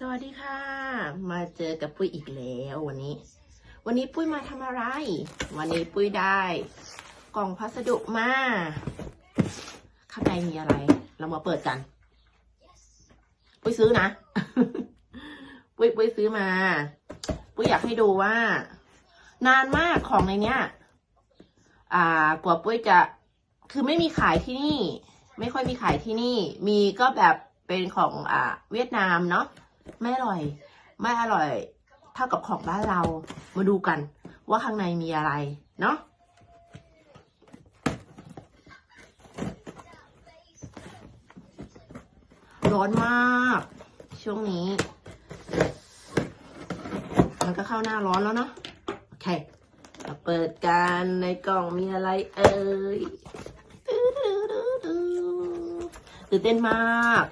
สวัสดีค่ะ มาเจอกับปุ้ยอีกแล้ววันนี้ วันนี้ปุ้ยมาทำอะไร วันนี้ปุ้ยได้ กล่องพัสดุมาข้างในมีอะไร เรามาเปิดกัน ปุ้ยซื้อนะ ปุ้ยปุ้ยซื้อมา ปุ้ยอยากให้ดูว่า นานมากของในเนี้ย อ่ากว่าปุ้ยจะคือไม่มีขายที่นี่ ไม่ค่อยมีขายที่นี่ มีก็แบบเป็นของอ่าเวียดนามเนาะ ไม่อร่อย ไม่อร่อย เท่ากับของบ้านเรา มาดูกัน ว่าข้างในมีอะไร เนาะร้อนมาก ช่วงนี้ มันก็เข้าหน้าร้อนแล้วเนาะโอเคมาเปิดกันในกล่องมีอะไรเอ่ยตื่นเต้นมาก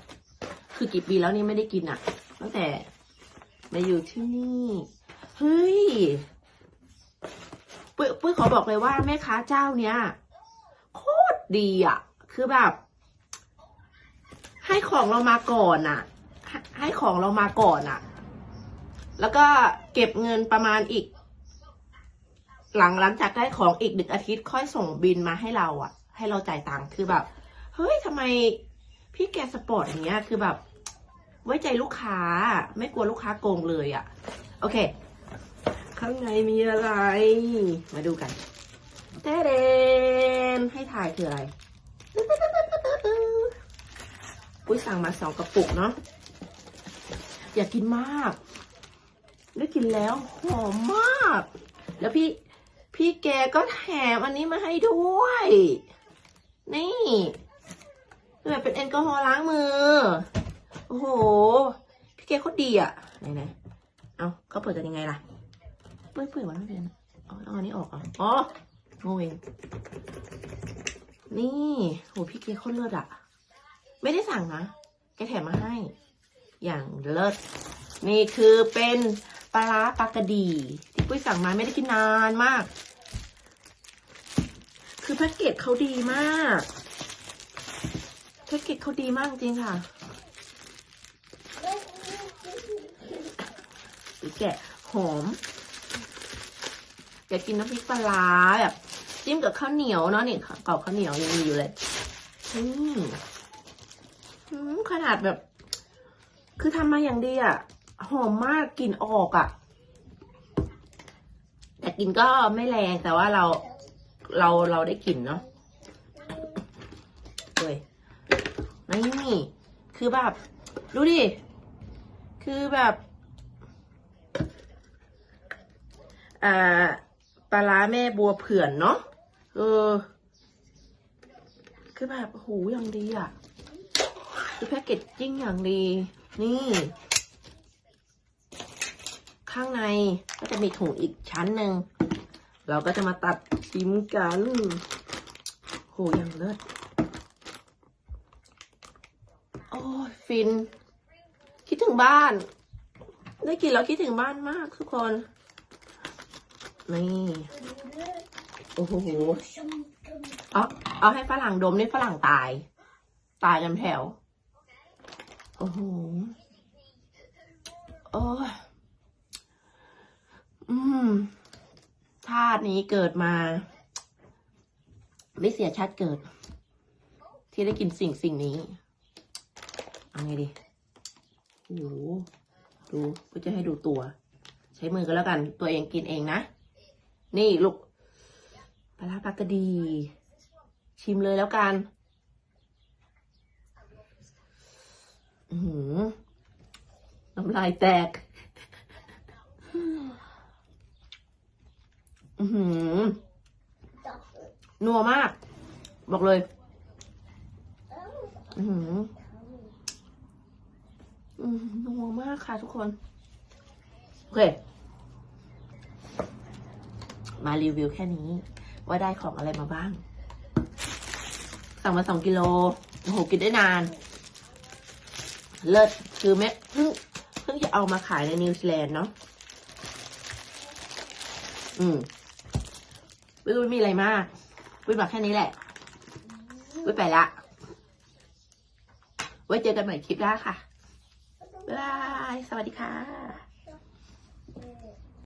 คือกี่ปีแล้วนี่ไม่ได้กินอะ ตั้งแต่มาอยู่ที่นี่เฮ้ยปุ้ยปุ้ยขอบอกเลยว่าแม่ค้าเจ้าเนี้ยโคตรดีอะคือแบบ ให้ของเรามาก่อนอะให้ให้ของเรามาก่อนอะแล้วก็เก็บเงินประมาณอีก หลังหลังจากได้ของอีกหนึ่งอาทิตย์ค่อยส่งบินมาให้เราอะให้เราจ่ายตังค์คือแบบ เฮ้ยทำไมพี่แกสปอร์ตอย่างเงี้ย คือแบบ ไว้ใจลูกค้า ไม่กลัวลูกค้าโกงเลยอะโอเค ข้างในมีอะไร มาดูกันเตเดนให้ถ่ายคืออะไรปุ้ยสั่งมาสองกระปุกเนาะอยากกินมาก ได้กินแล้วหอมมาก แล้วพี่พี่แกก็แถมอันนี้มาให้ด้วย นี่แบบเป็นแอลกอฮอล์ล้างมือ โอ้โห พี่แกโคตรดีอะ ไหนไหนๆเอาเขาเปิดกันยังไงล่ะ เปื่อยเปื่อยๆมันไม่เป็นเอาเอาอันนี้ออกเหรออ๋อโง่เอง นี่โหพี่แกโคตรเลิศอะ ไม่ได้สั่งนะ แกแถมมาให้ อย่างเลิศ นี่คือเป็นปลาร้าปลากระดีที่ปุ้ยสั่งมาไม่ได้กินนานมาก คือแพ็กเกจเขาดีมากแพ็กเกจเขาดีมากจริงค่ะ แกะหอมอยากกินน้ำพริกปลาแบบ จิ้มกับข้าวเหนียวเนาะนี่เก่าข้าวเหนียวยังมีอยู่เลยอืมอืมขนาดแบบ คือทำมาอย่างดีอะ หอมมากกลิ่นออกอะ แต่กลิ่นก็ไม่แรงแต่ว่าเราเราเราได้กลิ่นเนาะเว้ยนี่ คือแบบ ดูดิ คือแบบ อ่าปลาร้าแม่บัวเผื่อนเนาะเออ คือแบบหูอย่างดีอะคือแพ็กเกจจิ้งอย่างดี นี่ ข้างในก็จะมีถุงอีกชั้นหนึ่ง เราก็จะมาตัดชิ้มกันโหอย่างเลิศโอ้ยฟิน คิดถึงบ้าน ได้กินแล้วคิดถึงบ้านมากทุกคน นี่โอ้โหเอาเอาให้ฝรั่งดมนี่ฝรั่งตาย ตายกันแถว โอ้โหโอ้ยอืมชาตินี้เกิดมา ไม่เสียชาติเกิด ที่ได้กินสิ่งสิ่งนี้ เอาไงดีโอ้โหดูก็จะให้ดูตัว ใช้มือก็แล้วกัน ตัวเองกินเองนะ นี่ลูกปลาปลากระดี ชิมเลยแล้วกัน อือหือน้ำลายแตก อือหือนัวมาก บอกเลยอือหืออืมนัวมากค่ะทุกคน โอเค มารีวิวแค่นี้ ว่าได้ของอะไรมาบ้าง สั่งมาสองกิโลโอ้โหกินได้นาน เลิศคือแม่เพิ่งเพิ่งจะเอามาขายในนิวซีแลนด์เนาะอืมวิวไม่มีอะไรมากวิวบอกแค่นี้แหละวิวไปละไว้เจอกันใหม่คลิปหน้าค่ะ บ๊ายบาย สวัสดีค่ะ